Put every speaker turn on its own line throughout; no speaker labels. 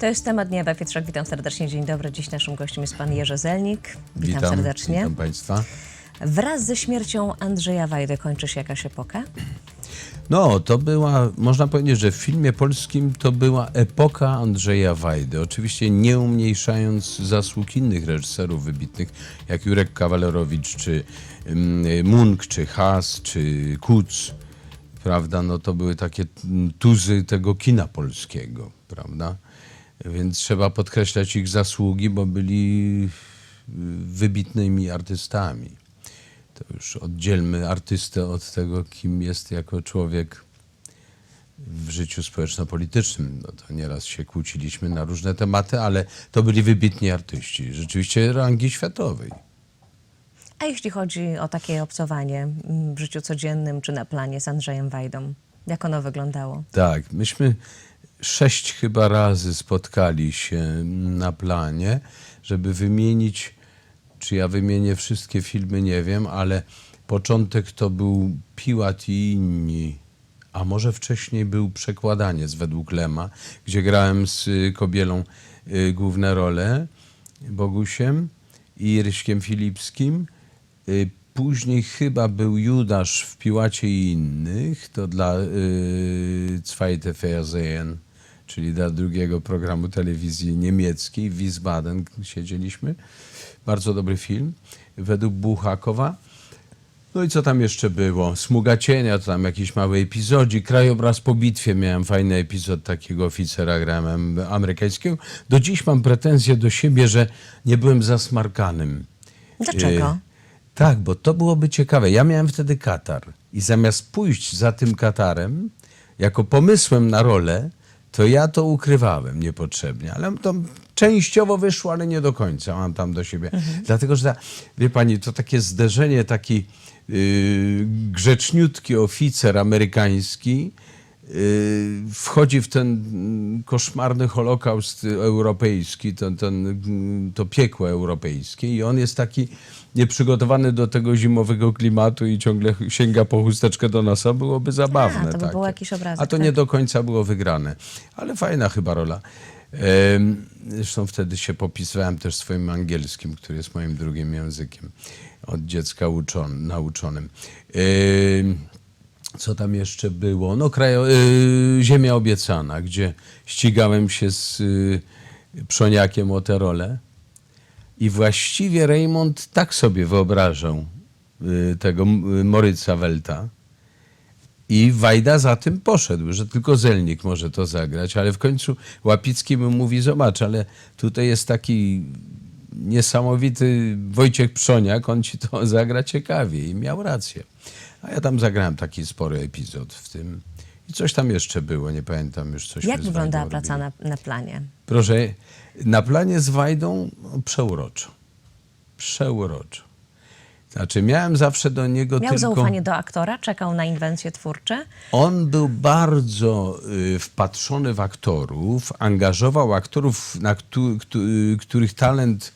To jest temat dnia we Pietrzak. Witam serdecznie. Dzień dobry. Dziś naszym gościem jest pan Jerzy Zelnik. Witam, serdecznie.
Witam Państwa.
Wraz ze śmiercią Andrzeja Wajdy kończy się jakaś epoka?
No, to była, można powiedzieć, że w filmie polskim to była epoka Andrzeja Wajdy. Oczywiście nie umniejszając zasług innych reżyserów wybitnych, jak Jurek Kawalerowicz, czy mm, Munk, czy Haas, czy Kuc, prawda? No to były takie mm, tuzy tego kina polskiego, prawda? Więc trzeba podkreślać ich zasługi, bo byli y, wybitnymi artystami. To już oddzielmy artystę od tego, kim jest jako człowiek w życiu społeczno-politycznym. No to nieraz się kłóciliśmy na różne tematy, ale to byli wybitni artyści, rzeczywiście rangi światowej.
A jeśli chodzi o takie obcowanie mm, w życiu codziennym czy na planie z Andrzejem Wajdą, jak ono wyglądało?
Tak, myśmy sześć chyba razy spotkali się na planie, żeby wymienić, czy ja wymienię wszystkie filmy, nie wiem, ale początek to był Piłat i inni, a może wcześniej był Przekładaniec według Lema, gdzie grałem z y, Kobielą y, główne role, Bogusiem i Ryśkiem Filipskim. Y, Później chyba był Judasz w Piłacie i innych, to dla y, Zweite Fernsehen, czyli dla drugiego programu telewizji niemieckiej, w Wiesbaden siedzieliśmy. Bardzo dobry film, według Buchakowa. No i co tam jeszcze było? Smuga cienia, to tam jakiś mały epizodzik. Krajobraz po bitwie miałem fajny epizod takiego oficera grałem amerykańskiego. Do dziś mam pretensje do siebie, że nie byłem zasmarkanym.
Dlaczego?
E, tak, bo to byłoby ciekawe. Ja miałem wtedy katar i zamiast pójść za tym katarem, jako pomysłem na rolę, to ja to ukrywałem niepotrzebnie. Ale to częściowo wyszło, ale nie do końca mam tam do siebie. Dlatego, że ta, wie pani, to takie zderzenie, taki yy, grzeczniutki oficer amerykański, wchodzi w ten mm, koszmarny holokaust europejski, to, ten, mm, to piekło europejskie i on jest taki nieprzygotowany do tego zimowego klimatu i ciągle sięga po chusteczkę do nosa, byłoby zabawne.
A, to by
takie.
był jakiś obrazek,
A to
tak?
nie do końca było wygrane. Ale fajna chyba rola. Zresztą wtedy się popisywałem też swoim angielskim, który jest moim drugim językiem. Od dziecka uczon, nauczonym. Co tam jeszcze było? No, krajo, y, Ziemia Obiecana, gdzie ścigałem się z y, Przoniakiem o tę rolę. I właściwie Raymond tak sobie wyobrażał y, tego y, Moryca Welta. I Wajda za tym poszedł, że tylko Zelnik może to zagrać, ale w końcu Łapicki mu mówi, zobacz, ale tutaj jest taki niesamowity Wojciech Przoniak, on ci to zagra ciekawie i miał rację. A ja tam zagrałem taki spory epizod w tym. I coś tam jeszcze było, nie pamiętam już coś.
Jak wyglądała praca na, na planie?
Proszę, na planie z Wajdą no, przeuroczo. Przeuroczo. Znaczy, miałem zawsze do niego
Miał
tylko...
zaufanie do aktora? Czekał na inwencje twórcze?
On był bardzo y, wpatrzony w aktorów, angażował aktorów, na któ, któ, których talent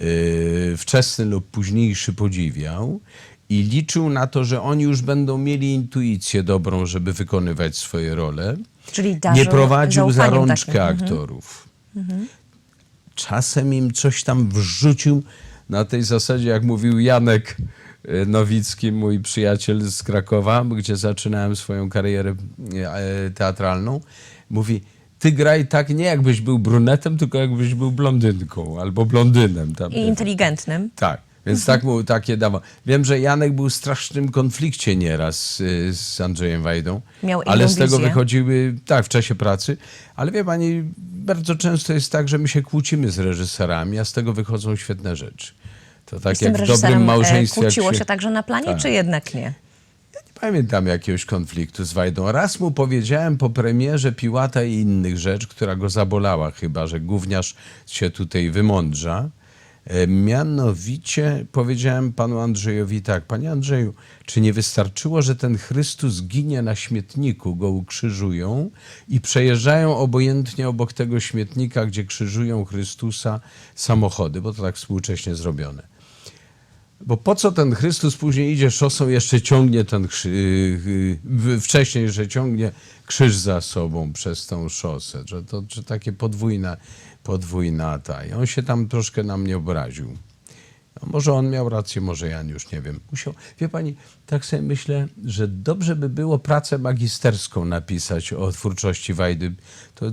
y, wczesny lub późniejszy podziwiał i liczył na to, że oni już będą mieli intuicję dobrą, żeby wykonywać swoje role.
Czyli darzył
Nie prowadził za rączkę
takim. Mhm.
aktorów. Czasem im coś tam wrzucił na tej zasadzie, jak mówił Janek e, Nowicki, mój przyjaciel z Krakowa, gdzie zaczynałem swoją karierę e, teatralną. Mówi, ty graj tak nie jakbyś był brunetem, tylko jakbyś był blondynką albo blondynem. Tam,
I inteligentnym.
tak, więc tak mu takie dawał. Wiem, że Janek był w strasznym konflikcie nieraz y, z Andrzejem Wajdą,
Miał
ale
inną
z tego
wizję.
wychodziły, tak, w czasie pracy. Ale wie pani, bardzo często jest tak, że my się kłócimy z reżyserami, a z tego wychodzą świetne rzeczy. To tak
Z tym
jak w dobrym
reżyserem e,
małżeństwie. jak
kłóciło się także na planie,
Tak.
czy jednak nie?
nie pamiętam jakiegoś konfliktu z Wajdą. Raz mu powiedziałem po premierze Piłata i innych rzeczy, która go zabolała chyba, że gówniarz się tutaj wymądrza. E, Mianowicie powiedziałem panu Andrzejowi tak, panie Andrzeju, czy nie wystarczyło, że ten Chrystus ginie na śmietniku, go ukrzyżują i przejeżdżają obojętnie obok tego śmietnika, gdzie krzyżują Chrystusa samochody, bo to tak współcześnie zrobione. Bo po co ten Chrystus później idzie szosą, jeszcze ciągnie ten krzyż, wcześniej, że ciągnie krzyż za sobą przez tą szosę, że to że takie podwójna, podwójna ta. I on się tam troszkę na mnie obraził. Może on miał rację, może ja już nie wiem. Musiał, wie pani, tak sobie myślę, że dobrze by było pracę magisterską napisać o twórczości Wajdy. To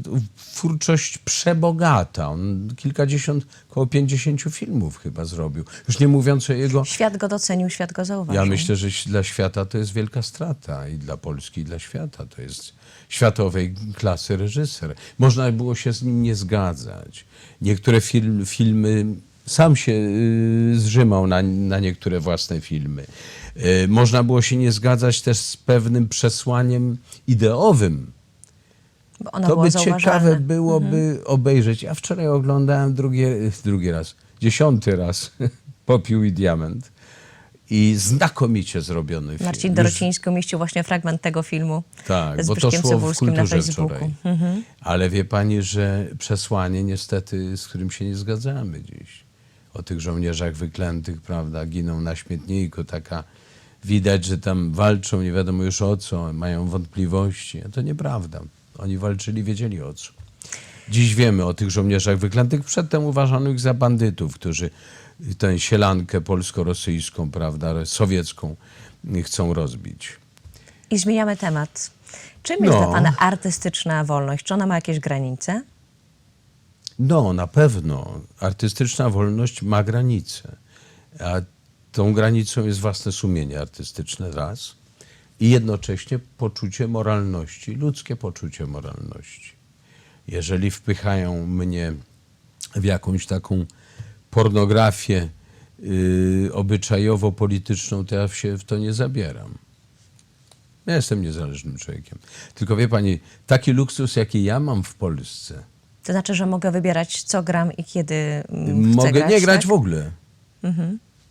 twórczość przebogata. On kilkadziesiąt, około pięćdziesięciu filmów chyba zrobił. Już nie mówiąc o jego...
Świat go docenił, świat go zauważył.
Ja myślę, że dla świata to jest wielka strata i dla Polski, i dla świata. To jest światowej klasy reżyser. Można było się z nim nie zgadzać. Niektóre film, filmy, sam się y, zrzymał na, na niektóre własne filmy. Y, można było się nie zgadzać też z pewnym przesłaniem ideowym. To by
zauważalne.
ciekawe byłoby obejrzeć. Ja wczoraj oglądałem drugi, drugi raz, dziesiąty raz Popiół i Diament. I znakomicie zrobiony film.
Marcin Dorociński umieścił właśnie fragment tego filmu
tak,
z
bo to szło w kulturze wczoraj. Ale wie pani, że przesłanie niestety, z którym się nie zgadzamy dziś. O tych żołnierzach wyklętych, prawda, giną na śmietniku, taka widać, że tam walczą, nie wiadomo już o co, mają wątpliwości. A to nieprawda. Oni walczyli, wiedzieli o co. Dziś wiemy o tych żołnierzach wyklętych, przedtem uważano ich za bandytów, którzy tę sielankę polsko-rosyjską, prawda, sowiecką chcą rozbić.
I zmieniamy temat. Czym jest
No.
dla Pana artystyczna wolność? Czy ona ma jakieś granice?
No, na pewno. Artystyczna wolność ma granice. A tą granicą jest własne sumienie artystyczne raz i jednocześnie poczucie moralności, ludzkie poczucie moralności. Jeżeli wpychają mnie w jakąś taką pornografię yy, obyczajowo-polityczną, to ja się w to nie zabieram. Ja jestem niezależnym człowiekiem. Tylko wie pani, taki luksus, jaki ja mam w Polsce,
To znaczy, że mogę wybierać, co gram i kiedy mm, chcę
Mogę
grać,
nie grać
tak?
w ogóle.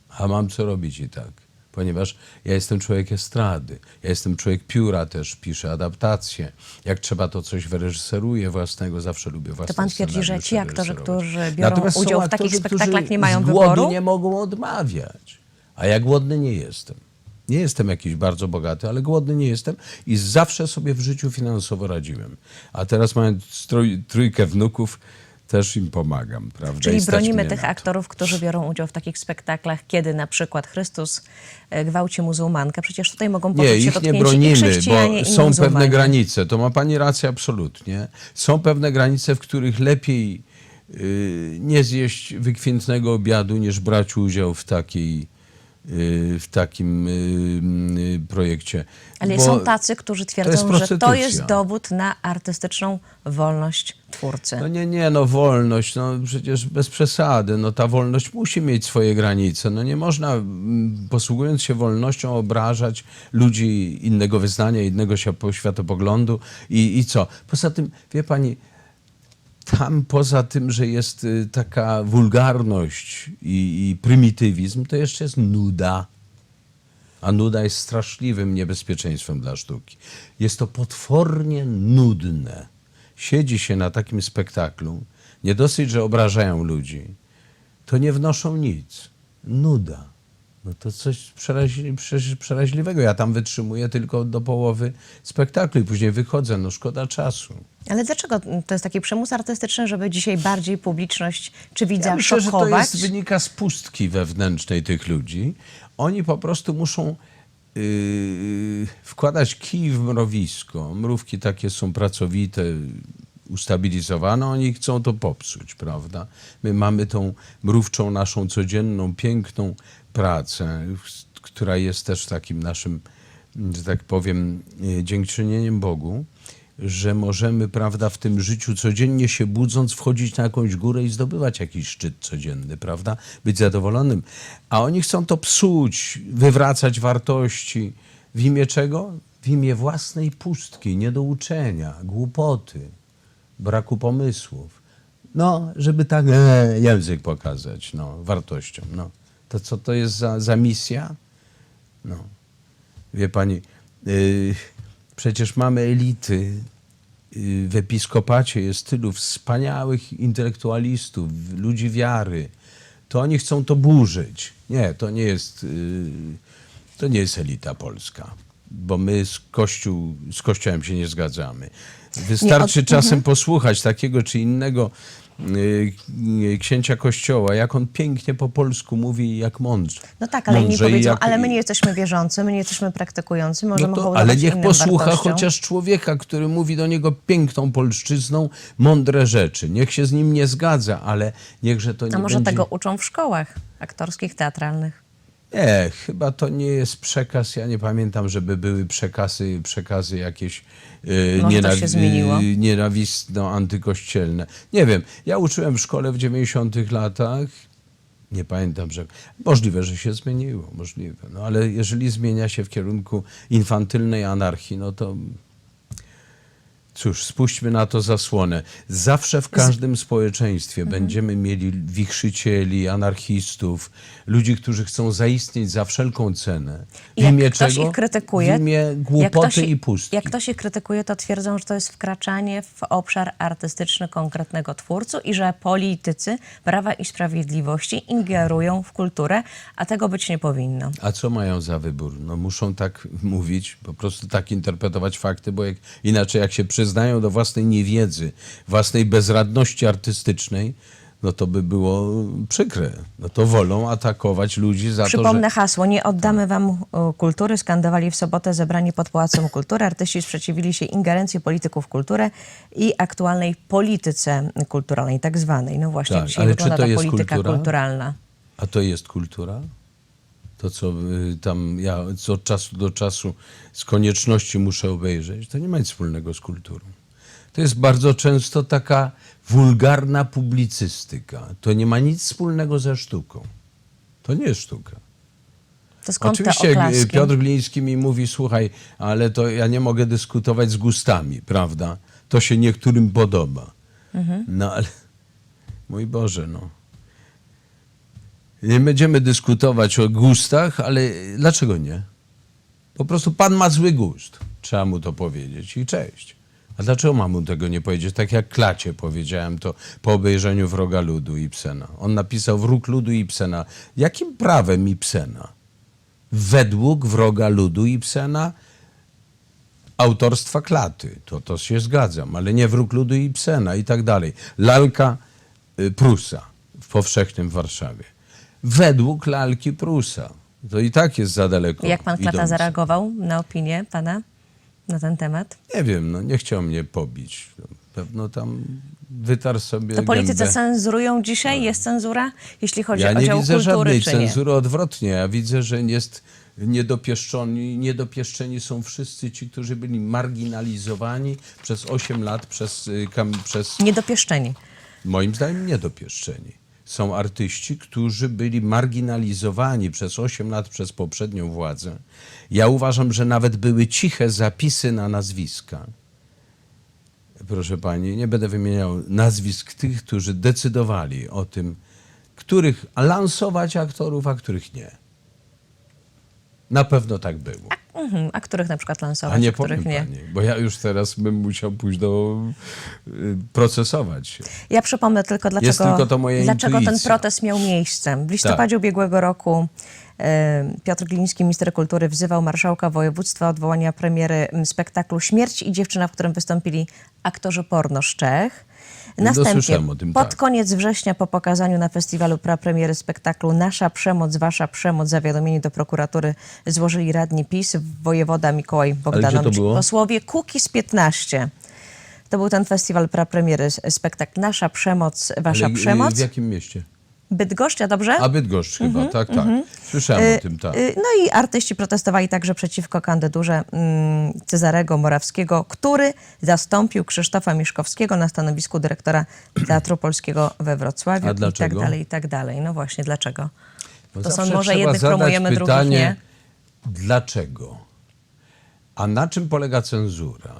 A mam co robić i tak. Ponieważ ja jestem człowiek estrady. Ja jestem człowiek pióra też, piszę adaptacje. Jak trzeba, to coś wyreżyseruję własnego. Zawsze lubię własne
To pan twierdzi, że
scenariusze
ci aktorzy,
reżyserować.
którzy biorą
Natomiast są
udział w
aktorzy,
takich
którzy
spektaklach, nie mają
z głodu
wyboru?
nie mogą odmawiać. A ja głodny nie jestem. Nie jestem jakiś bardzo bogaty, ale głodny nie jestem i zawsze sobie w życiu finansowo radziłem. A teraz mając trój, trójkę wnuków, też im pomagam, prawda?
Czyli bronimy tych aktorów, którzy biorą udział w takich spektaklach, kiedy na przykład Chrystus e, gwałci muzułmankę. Przecież tutaj mogą poczuć
Nie,
się
nie
dotknięci i
bronimy, bo są pewne granice. To ma pani rację absolutnie. Są pewne granice, w których lepiej y, nie zjeść wykwintnego obiadu, niż brać udział w takiej w takim y, y, projekcie.
Ale
Bo
są tacy, którzy twierdzą, że to jest dowód na artystyczną wolność twórcy.
No nie, nie, no wolność, no przecież bez przesady, no ta wolność musi mieć swoje granice. No nie można, mm, posługując się wolnością, obrażać ludzi innego wyznania, innego świat- światopoglądu i, i co? Poza tym, wie pani, tam poza tym, że jest y, taka wulgarność i, i prymitywizm, to jeszcze jest nuda. A nuda jest straszliwym niebezpieczeństwem dla sztuki. Jest to potwornie nudne. Siedzi się na takim spektaklu, nie dosyć, że obrażają ludzi, to nie wnoszą nic. Nuda. No to coś przeraźli, prze- przeraźliwego. Ja tam wytrzymuję tylko do połowy spektaklu i później wychodzę. No szkoda czasu.
Ale dlaczego to jest taki przymus artystyczny, żeby dzisiaj bardziej publiczność czy widza
Ja myślę, że to
szokować?
jest, wynika z pustki wewnętrznej tych ludzi. Oni po prostu muszą yy, wkładać kij w mrowisko. Mrówki takie są pracowite, ustabilizowane, oni chcą to popsuć, prawda? My mamy tą mrówczą naszą codzienną, piękną pracę, która jest też takim naszym, że tak powiem, yy, dziękczynieniem Bogu że możemy, prawda, w tym życiu codziennie się budząc, wchodzić na jakąś górę i zdobywać jakiś szczyt codzienny, prawda? Być zadowolonym. A oni chcą to psuć, wywracać wartości. W imię czego? W imię własnej pustki, niedouczenia, głupoty, braku pomysłów. No, żeby tak e, język pokazać, no, wartościom. No. To co to jest za, za misja? No. Wie pani, y, przecież mamy elity. Y, w episkopacie jest tylu wspaniałych intelektualistów, ludzi wiary, to oni chcą to burzyć. Nie, to nie jest, yy, to nie jest elita polska, bo my z, kościół, z Kościołem się nie zgadzamy. Wystarczy
od-
czasem posłuchać takiego czy innego yy, yy, księcia Kościoła, jak on pięknie po polsku mówi, jak mądrze.
No tak, ale inni
mądrze i
powiedzą,
jak-
ale my nie jesteśmy wierzący, my nie jesteśmy praktykujący, możemy
no to, ale niech posłucha
wartościom.
chociaż człowieka, który mówi do niego piękną polszczyzną mądre rzeczy. Niech się z nim nie zgadza, ale niechże to nie
A może
będzie...
tego uczą w szkołach aktorskich, teatralnych?
Nie, chyba to nie jest przekaz. Ja nie pamiętam, żeby były przekazy, przekazy jakieś e, nienawistno-antykościelne. Nie wiem. Ja uczyłem w szkole w 90 latach. Nie pamiętam, że. Możliwe, że się zmieniło, możliwe. No ale jeżeli zmienia się w kierunku infantylnej anarchii, no to. Cóż, spuśćmy na to zasłonę. Zawsze w każdym społeczeństwie
Mhm.
będziemy mieli wichrzycieli, anarchistów, ludzi, którzy chcą zaistnieć za wszelką cenę. W
jak
imię
ktoś
czego?
ich krytykuje,
W imię głupoty
ktoś,
i pustki.
Jak ktoś ich krytykuje, to twierdzą, że to jest wkraczanie w obszar artystyczny konkretnego twórcy i że politycy Prawa i Sprawiedliwości ingerują w kulturę, a tego być nie powinno.
A co mają za wybór? No muszą tak mówić, po prostu tak interpretować fakty, bo jak, inaczej jak się przyznają do własnej niewiedzy, własnej bezradności artystycznej, no to by było przykre. No to wolą atakować ludzi za
Przypomnę
to, że...
hasło, nie oddamy wam kultury, skandowali w sobotę zebrani pod Pałacem Kultury. Artyści sprzeciwili się ingerencji polityków w kulturę i aktualnej polityce kulturalnej, tak zwanej. No właśnie,
Tak,
dzisiaj
ale
wygląda
czy to
ta
jest
polityka
kultura?
kulturalna.
A to jest kultura? To, co y, tam ja od czasu do czasu z konieczności muszę obejrzeć, to nie ma nic wspólnego z kulturą. To jest bardzo często taka wulgarna publicystyka. To nie ma nic wspólnego ze sztuką. To nie jest sztuka. Oczywiście y, Piotr Gliński mi mówi, słuchaj, ale to ja nie mogę dyskutować z gustami, prawda? To się niektórym podoba.
Mhm.
No ale, mój Boże, no. Nie będziemy dyskutować o gustach, ale dlaczego nie? Po prostu pan ma zły gust. Trzeba mu to powiedzieć i cześć. A dlaczego mam mu tego nie powiedzieć? Tak jak Klacie powiedziałem to po obejrzeniu Wroga Ludu Ibsena. On napisał Wróg Ludu Ibsena. Jakim prawem Ibsena? Według Wroga Ludu Ibsena autorstwa Klaty. To, to się zgadzam, ale nie Wróg Ludu Ibsena i tak dalej. Lalka y, Prusa w powszechnym Warszawie. Według lalki Prusa. To i tak jest za daleko.
Jak pan Klata
idące.
zareagował na opinię pana na ten temat?
Nie wiem, no nie chciał mnie pobić. No, Pewno tam wytarł sobie
To politycy
gębę.
cenzurują dzisiaj? Jest cenzura? Jeśli chodzi
Ja
o
nie
dział
widzę
kultury,
żadnej
czy nie?
cenzury, odwrotnie. Ja widzę, że jest niedopieszczeni, niedopieszczeni są wszyscy ci, którzy byli marginalizowani przez 8 lat przez, y, kam, przez
Niedopieszczeni.
moim zdaniem niedopieszczeni. Są artyści, którzy byli marginalizowani przez 8 lat przez poprzednią władzę. Ja uważam, że nawet były ciche zapisy na nazwiska. Proszę pani, nie będę wymieniał nazwisk tych, którzy decydowali o tym, których lansować aktorów, a których nie. Na pewno tak było.
Mhm. A których na przykład lansować,
A nie
a których
powiem
nie?
pani, bo ja już teraz bym musiał pójść do y, procesować się.
Ja przypomnę tylko, dlaczego,
tylko to moja
dlaczego ten protest miał miejsce. W listopadzie ubiegłego roku e, Piotr Gliński, minister kultury, wzywał marszałka województwa odwołania premiery m, spektaklu Śmierć i dziewczyna, w którym wystąpili aktorzy porno z Czech. Następnie,
tym,
pod
tak.
koniec września, po pokazaniu na festiwalu prapremiery spektaklu Nasza przemoc, wasza przemoc, zawiadomienie do prokuratury złożyli radni PiS, wojewoda Mikołaj Bogdanowicz, posłowie Kukiz 15. To był ten festiwal prapremiery, spektakl Nasza przemoc, wasza
Ale, y,
przemoc.
W jakim mieście?
Bydgoszcz, dobrze?
A Bydgoszcz chyba, tak, tak. Słyszałem
Y,
o tym, tak.
y, No i artyści protestowali także przeciwko kandydurze mm, Cezarego Morawskiego, który zastąpił Krzysztofa Miszkowskiego na stanowisku dyrektora Teatru Polskiego we Wrocławiu.
A
I tak
dlaczego?
dalej, i tak dalej. No właśnie, dlaczego?
Bo
to są może jednych promujemy, drugich
pytanie,
nie.
Dlaczego? A na czym polega cenzura?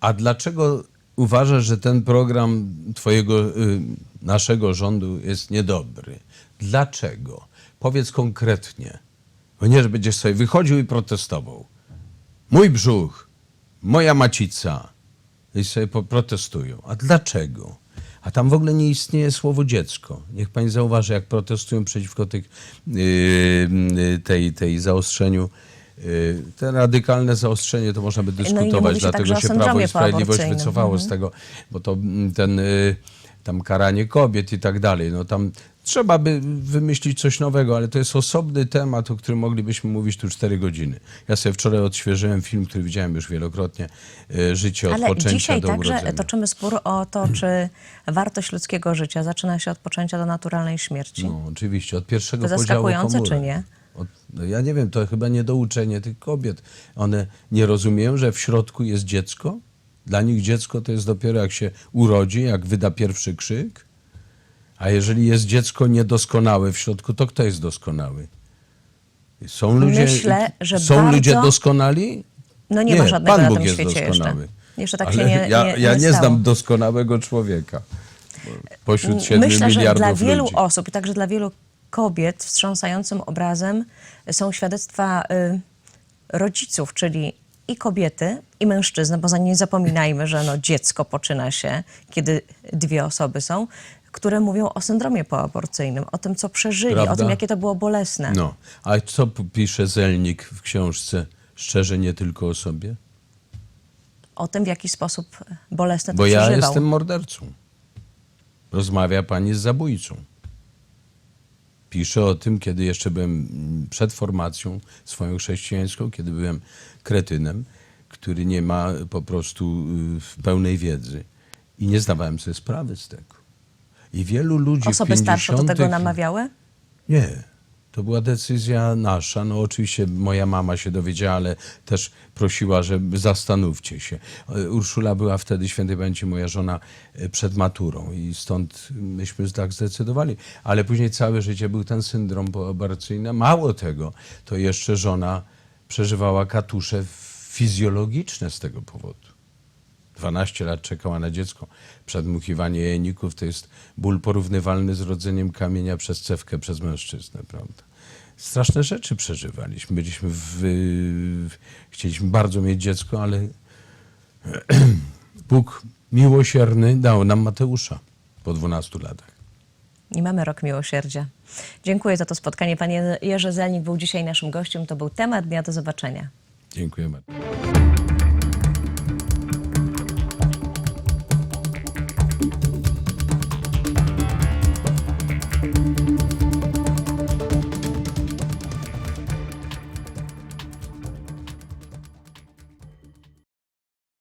A dlaczego uważasz, że ten program twojego, y, naszego rządu jest niedobry? Dlaczego? Powiedz konkretnie. Bo nie, że będziesz sobie wychodził i protestował. Mój brzuch, moja macica. I sobie poprotestują. A dlaczego? A tam w ogóle nie istnieje słowo dziecko. Niech pani zauważy, jak protestują przeciwko tych, yy, yy, tej, tej zaostrzeniu. Yy, te radykalne zaostrzenie to można by
No
dyskutować,
się
dlatego
także o
się Prawo i Sprawiedliwość wycofało z
Mhm.
tego, bo to mm, ten yy, tam karanie kobiet i tak dalej. No tam trzeba by wymyślić coś nowego, ale to jest osobny temat, o którym moglibyśmy mówić tu cztery godziny. Ja sobie wczoraj odświeżyłem film, który widziałem już wielokrotnie, yy, Życie od
Ale
poczęcia
dzisiaj
do
także
urodzenia.
toczymy spór o to, czy wartość ludzkiego życia zaczyna się od poczęcia do naturalnej śmierci.
No, oczywiście, od pierwszego
To
podziału
zaskakujące,
komórek.
czy nie?
Od, no ja nie wiem, to chyba niedouczenie tych kobiet. One nie rozumieją, że w środku jest dziecko? Dla nich dziecko to jest dopiero jak się urodzi, jak wyda pierwszy krzyk. A jeżeli jest dziecko niedoskonałe w środku, to kto jest doskonały? Są ludzie,
Myślę, że
są
bardzo-
ludzie doskonali?
No nie, ma żadnego
Pan
na
Bóg
tym
jest
świecie
doskonały.
jeszcze. Jeszcze tak
Ale
się nie,
ja,
nie,
ja
nie
nie
stało.
znam doskonałego człowieka pośród siedmiu
Myślę, że dla wielu
ludzi.
osób, i także dla wielu kobiet wstrząsającym obrazem są świadectwa y, rodziców, czyli i kobiety, i mężczyzny, bo nie zapominajmy, że no, dziecko poczyna się, kiedy dwie osoby są, które mówią o syndromie poaborcyjnym, o tym, co przeżyli, o
Prawda?
tym, jakie to było bolesne.
No, a co pisze Zelnik w książce Szczerze nie tylko o sobie?
O tym, w jaki sposób bolesne to
Bo ja
przeżywał.
jestem mordercą. Rozmawia pani z zabójcą. Pisze o tym, kiedy jeszcze byłem przed formacją swoją chrześcijańską, kiedy byłem kretynem, który nie ma po prostu y, pełnej wiedzy. I nie zdawałem sobie sprawy z tego. I wielu ludzi
Osoby
w 50
starsze do tego namawiały?
Nie. To była decyzja nasza. No oczywiście moja mama się dowiedziała, ale też prosiła, żeby zastanówcie się. Urszula była wtedy, świętej pamięci moja żona, e, przed maturą i stąd myśmy tak zdecydowali. Ale później całe życie był ten syndrom poaborcyjny. Mało tego, to jeszcze żona przeżywała katusze fizjologiczne z tego powodu. 12 lat czekała na dziecko. Przedmuchiwanie jajników to jest ból porównywalny z rodzeniem kamienia przez cewkę przez mężczyznę, prawda? Straszne rzeczy przeżywaliśmy. Byliśmy w, chcieliśmy bardzo mieć dziecko, ale Bóg miłosierny dał nam Mateusza po 12 latach.
I mamy rok miłosierdzia. Dziękuję za to spotkanie. Panie Jerzy Zelnik był dzisiaj naszym gościem. To był temat dnia. Do zobaczenia.
Dziękuję bardzo.